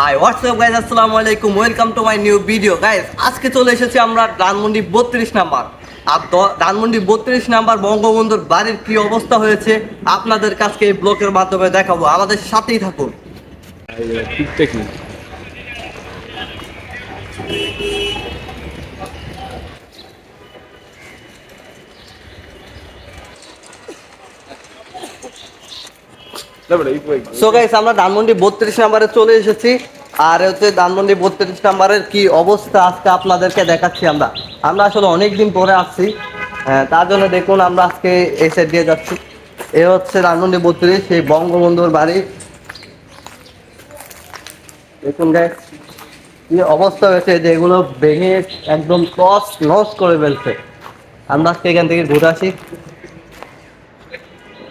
High WhatsApp guys আসসালামু আলাইকুম welcome to my new video guys আজকে চলে এসেছি আমরা ধানমন্ডি বত্রিশ নাম্বার। আর ডানমন্ডি বত্রিশ নাম্বার বঙ্গবন্ধুর বাড়ির কি অবস্থা হয়েছে, আপনাদের কাছে এই ব্লকের মাধ্যমে দেখাবো। আমাদের সাথেই থাকুন। সো গাইস আমরা ধানমন্ডি বত্রিশ নাম্বারে চলে এসেছি। আর হচ্ছে ধানমন্ডি বত্রিশ নাম্বারের কি অবস্থা আজকে আপনাদেরকে দেখাচ্ছি আমরা। আমরা আসলে অনেক দিন পরে আসছি। আহ, তার জন্য দেখুন আমরা আজকে সাইড দিয়ে যাচ্ছি। এ হচ্ছে ধানমন্ডি বত্রিশ সেই বঙ্গবন্ধুর বাড়ি। দেখুন গাইস কি অবস্থা হয়েছে যে এগুলো ভেঙে একদম টস নস করে ফেলছে। আমরা আজকে এখান থেকে ঘুরে আসি।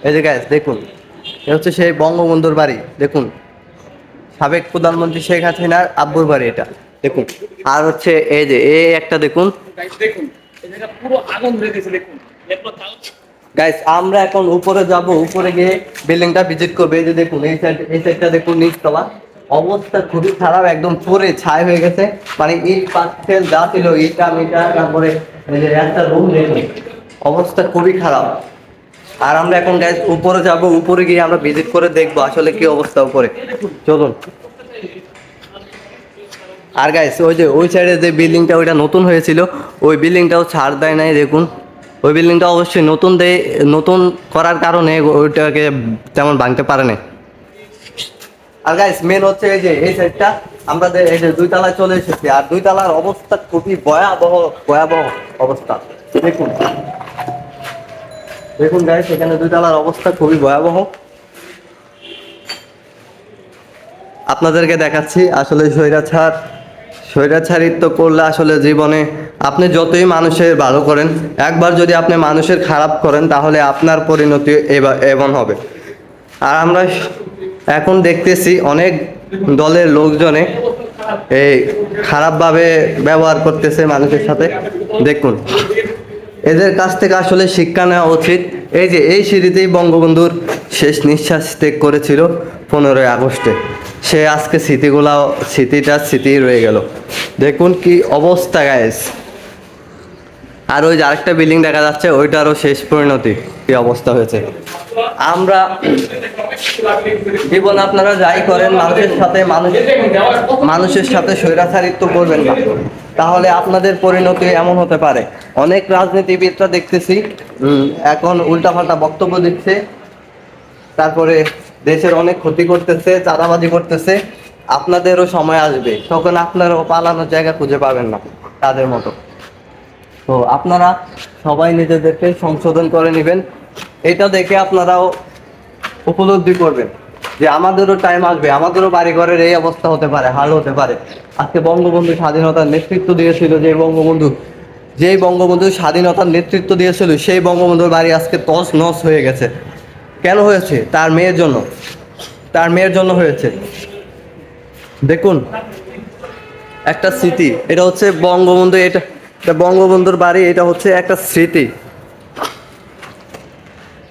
এই যে গাইস দেখুন। এ হচ্ছে সেই বঙ্গবন্ধুর বাড়ি দেখুন। সাবেক প্রধানমন্ত্রী শেখ হাসিনার আব্বুর বাড়ি এটা দেখুন। আর হচ্ছে এই যে এই একটা দেখুন। দেখুন পুরো আগুন দেখুন। গাইস আমরা এখন উপরে যাব উপরে গিয়ে বিল্ডিংটা ভিজিট করবে। এই যে দেখুন এই সাইড এই সাইডটা দেখুন নিচতলা অবস্থা খুবই খারাপ একদম পুরে ছাই হয়ে গেছে। মানে ইট পাথর যা ছিল ইটা মিটা তারপরে একটা রুম দেখুন অবস্থা খুবই খারাপ। আর আমরা এখন গাইস উপরে যাব, উপরে গিয়ে আমরা ভিজিট করে দেখব আসলে কি অবস্থা উপরে। চলুন। আর গাইস ওই যে, ওই সাইডে যে বিল্ডিংটা ওইটা নতুন হয়েছিল, ওই বিল্ডিংটাও ছাড় দেয় নাই, দেখুন। ওই বিল্ডিংটা অবশ্যই নতুন দেয় নতুন করার কারণে ওইটাকে তেমন ভাঙতে পারে না আর গাইস মেন হচ্ছে এই যে, এই সাইডটা আমরা এই যে দুই তলায় চলে এসেছি, আর দুই তলার অবস্থা খুবই ভয়াবহ ভয়াবহ অবস্থা। দেখুন। দেখুন গাইস এখানে দুই তলার অবস্থা খুবই ভয়াবহ। আপনাদেরকে দেখাচ্ছি আসলে স্বৈরাচার। স্বৈরাচারিত্ব করলে আসলে জীবনে আপনি যতই মানুষের ভালো করেন, একবার যদি আপনি মানুষের খারাপ করেন, তাহলে আপনার পরিণতি এমন হবে। আর আমরা এখন দেখতেছি অনেক দলের লোকজনে এই খারাপভাবে ব্যবহার করতেছে মানুষের সাথে। দেখুন। এদের কাছ থেকে আসলে শিক্ষা নেওয়া উচিত। এই যে, এই সিঁড়িতেই বঙ্গবন্ধুর শেষ নিঃশ্বাস ত্যাগ করেছিল পনেরোই আগস্টে। সে আজকে স্মৃতিগুলা, স্মৃতিটা, স্মৃতি রয়ে গেল। দেখুন কি অবস্থা গায়েস আর ওই যে আরেকটা বিল্ডিং দেখা যাচ্ছে, ওইটারও শেষ পরিণতি কি অবস্থা হয়েছে। আমরা জীবন আপনারা যাই করেন, মানুষের সাথে মানুষ মানুষের সাথে স্বৈরাচারিত্ব করবেন না। তাহলে আপনাদের পরিণতি এমন হতে পারে। অনেক রাজনীতিবিদরা দেখতেছি এখন উল্টাপাল্টা বক্তব্য দিচ্ছে। তারপরে দেশের অনেক ক্ষতি করতেছে চাঁদাবাজি করতেছে। আপনাদেরও সময় আসবে তখন আপনারাও পালানোর জায়গা খুঁজে পাবেন না তাদের মতো। তো আপনারা সবাই নিজেদেরকে সংশোধন করে নেবেন। এটা দেখে আপনারাও উপলব্ধি করবেন। যে আমাদেরও টাইম আসবে, আমাদেরও বাড়ি ঘরের এই অবস্থা হতে পারে, হাল হতে পারে। আজকে বঙ্গবন্ধু স্বাধীনতার নেতৃত্ব দিয়েছিল যে বঙ্গবন্ধু, যেই বঙ্গবন্ধু স্বাধীনতার নেতৃত্ব দিয়েছিল, সেই বঙ্গবন্ধুর বাড়ি আজকে তস নস হয়ে গেছে। কেন হয়েছে? তার মেয়ের জন্য। তার মেয়ের জন্য হয়েছে। দেখুন, একটা স্মৃতি, এটা হচ্ছে বঙ্গবন্ধু এটা বঙ্গবন্ধুর বাড়ি, এটা হচ্ছে একটা স্মৃতি।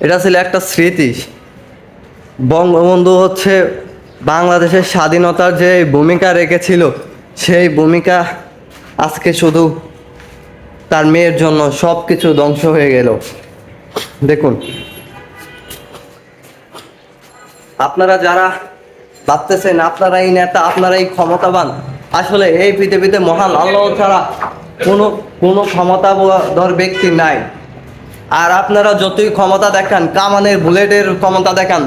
এটা ছিল একটা স্মৃতি। বঙ্গবন্ধু হচ্ছে বাংলাদেশের স্বাধীনতার যে ভূমিকা রেখেছিল, সেই ভূমিকা আজকে শুধু তার মেয়ের জন্য সব কিছু ধ্বংস হয়ে গেল। দেখুন, আপনারা যারা ভাবতেছেন আপনারাই নেতা, আপনারাই ক্ষমতাবান, আসলে এই পৃথিবীতে মহান আল্লাহ ছাড়া কোনো কোনো ক্ষমতাধর ব্যক্তি নাই। আর আপনারা যতই ক্ষমতা দেখান, কামানের বুলেটের ক্ষমতা দেখান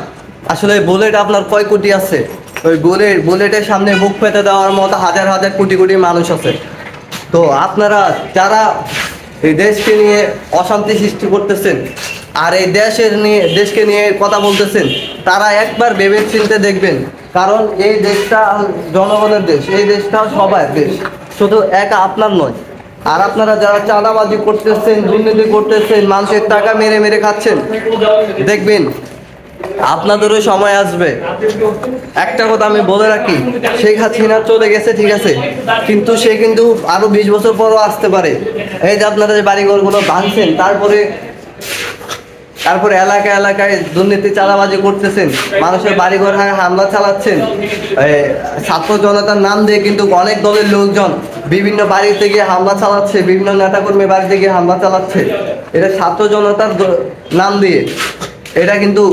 আসলে বুলেট আপনার কয় কোটি আছে? ওই বুলেট বুলেটের সামনে মুখ পেতে দেওয়ার মতো হাজার হাজার কোটি কোটি মানুষ আছে। তো আপনারা যারা এই দেশকে নিয়ে অশান্তি সৃষ্টি করতেছেন, আর এই দেশের নিয়ে, দেশকে নিয়ে কথা বলতেছেন, তারা একবার ভেবে চিনতে দেখবেন, কারণ এই দেশটা জনগণের দেশ, এই দেশটা সবার দেশ। শুধু একা আপনার নয়, আর আপনারা যারা চাঁদাবাজি করতেছেন, দুর্নীতি করতেছেন, মানুষের টাকা মেরে মেরে খাচ্ছেন, দেখবেন আপনাদেরও সময় আসবে। একটা কথা আমি বলে রাখি, শেখ হাসিনা চলে গেছে, ঠিক আছে, কিন্তু সে কিন্তু আরও বিশ বছর পরও আসতে পারে। এই যে আপনারা যে বাড়িঘরগুলো ভাঙছেন, তারপরে তারপরে এলাকায় এলাকায় দুর্নীতি চালাবাজি করতেছেন, মানুষের বাড়িঘর হামলা চালাচ্ছেন। ছাত্র জনতার নাম দিয়ে কিন্তু অনেক দলের লোকজন বিভিন্ন বাড়িতে গিয়ে হামলা চালাচ্ছে, বিভিন্ন নেতাকর্মী বাড়িতে গিয়ে হামলা চালাচ্ছে। এটা ছাত্র জনতার নাম দিয়ে। এটা কিন্তু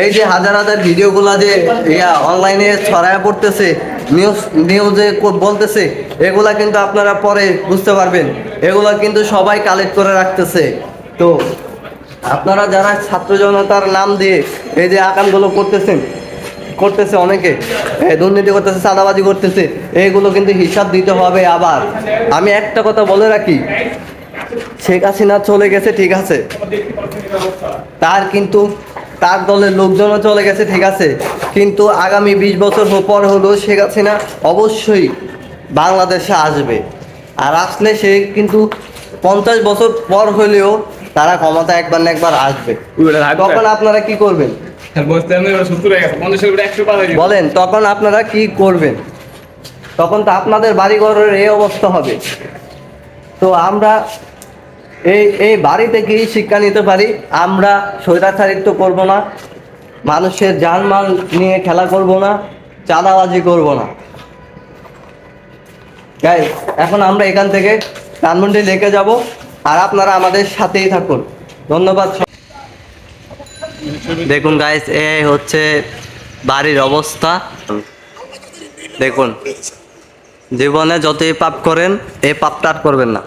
এই যে হাজার হাজার ভিডিওগুলা যে ইয়া অনলাইনে ছড়ায় পড়তেছে নিউজ নিউজে বলতেছে, এগুলা কিন্তু আপনারা পরে বুঝতে পারবেন। এগুলা কিন্তু সবাই কালেক্ট করে রাখতেছে। তো আপনারা যারা ছাত্র জনতার নাম দিয়ে এই যে আকামগুলো করতেছেন, করতেছে অনেকে দুর্নীতি করতেছে, চাঁদাবাজি করতেছে এইগুলো কিন্তু হিসাব দিতে হবে আবার। আমি একটা কথা বলে রাখি, শেখ হাসিনা চলে গেছে, ঠিক আছে। তার কিন্তু তার দলের লোকজনও চলে গেছে ঠিক আছে। কিন্তু আগামী বিশ বছর পর হলেও শেখ হাসিনা অবশ্যই বাংলাদেশে আসবে। আর আসলে সে কিন্তু পঞ্চাশ বছর পর হলেও তারা ক্ষমতা একবার না একবার আসবে। তখন আপনারা কি করবেন? হয়ে বলেন তখন আপনারা কি করবেন? তখন তো আপনাদের বাড়িঘরের এই অবস্থা হবে। তো আমরা এই এই বাড়ি থেকেই শিক্ষা নিতে পারি? আমরা স্বৈরাচারিত্ব করব না। মানুষের জানমাল নিয়ে খেলা করব না, চাঁদাবাজি করব না। গাইস এখন আমরা এখান থেকে ধানমন্ডি লেকে যাব, আর আপনারা আমাদের সাথেই থাকুন। ধন্যবাদ দেখুন গাইস এ হচ্ছে বাড়ির অবস্থা। দেখুন, জীবনে যতই পাপ করেন, এই পাপটা করবেন না।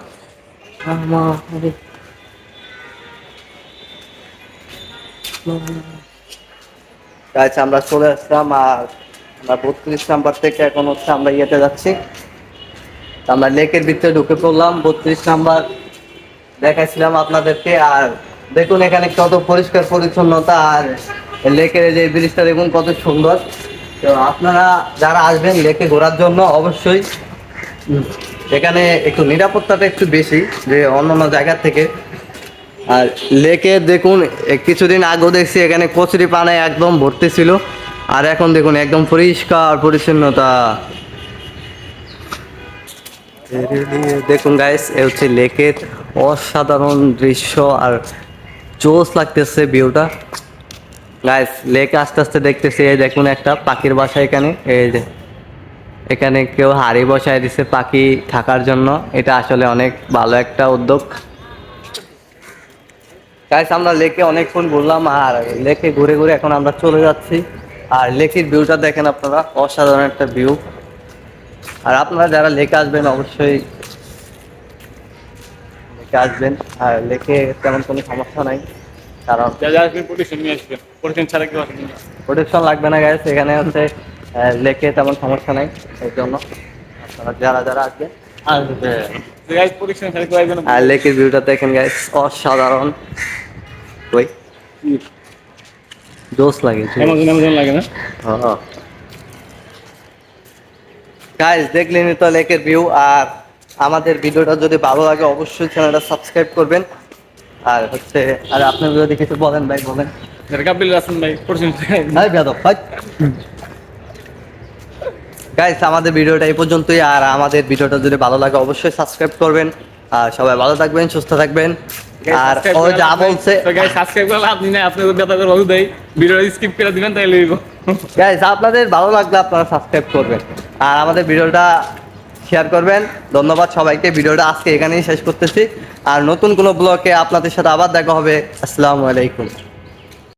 গাইস আমরা চলে আসলাম আর আমরা বত্রিশ নাম্বার থেকে এখন হচ্ছে আমরা ইয়েতে যাচ্ছি। আমরা লেকের ভিতরে ঢুকে পড়লাম, বত্রিশ নাম্বার দেখাইছিলাম আপনাদেরকে। আর দেখুন এখানে কত পরিষ্কার পরিচ্ছন্নতা, আর লেকের যে ব্রিজটা দেখুন কত সুন্দর। তো আপনারা যারা আসবেন লেকে ঘোরার জন্য অবশ্যই এখানে একটু নিরাপত্তাটা একটু বেশি যে অন্যান্য জায়গার থেকে। আর লেকে দেখুন কিছুদিন আগেও দেখছি এখানে কচুরি পানায় একদম ভর্তি ছিল। আর এখন দেখুন, একদম পরিষ্কার পরিচ্ছন্নতা। দেখুন গাইস এ হচ্ছে লেকের অসাধারণ দৃশ্য আর জোস লাগতেছে ভিউটা। গাইস লেক আস্তে আস্তে দেখতেছি, এই দেখুন একটা পাখির বাসা এখানে, এই যে। এখানে কেউ হাড়ি বসায় দিছে পাখি থাকার জন্য। এটা আসলে অনেক ভালো একটা উদ্যোগ। গাইস আমরা লেকে অনেকক্ষণ ঘুরলাম আর লেকে ঘুরে ঘুরে এখন আমরা চলে যাচ্ছি। আর লেকের ভিউটা দেখেন আপনারা অসাধারণ একটা ভিউ আর আপনারা যারা লেকে আসবেন অবশ্যই লেকে আসবেন। আর লেকে তেমন কোনো সমস্যা নাই কারণ প্রোটেকশন লাগবে না গাইস এখানে হচ্ছে লেকে তেমন সমস্যা নাই এর জন্য আপনারা যারা যারা আসবেন আসবে। আর লেকের ভিউটা দেখেন গাইস অসাধারণ। ওই। জোস লাগে অ্যামাজন অ্যামাজন লাগে না? গাইস তো লেকের ভিউ আর আমাদের ভিডিওটা যদি ভালো লাগে অবশ্যই চ্যানেলটা সাবস্ক্রাইব করবেন। আর হচ্ছে আর আপনার যদি কিছু বলেন ভাই বলেন। ভাই হাই ভাই গাইস আমাদের ভিডিওটা এই পর্যন্তই আর আমাদের ভিডিওটা যদি ভালো লাগে অবশ্যই সাবস্ক্রাইব করবেন। আর সবাই ভালো থাকবেন সুস্থ থাকবেন। আর ও যা বলছে গাইস সাবস্ক্রাইব করলে আপনি না আপনি যদি ব্যথা করে বলু দেই। ভিডিও স্কিপ করে দিবেন তাহলে হইব। গাইস আপনাদের ভালো লাগলে আপনারা সাবস্ক্রাইব করবেন। আর আমাদের ভিডিওটা শেয়ার করবেন। ধন্যবাদ সবাইকে ভিডিওটা আজকে এখানেই শেষ করতেছি। আর নতুন কোনো ব্লগে আপনাদের সাথে আবার দেখা হবে। আসসালামু আলাইকুম।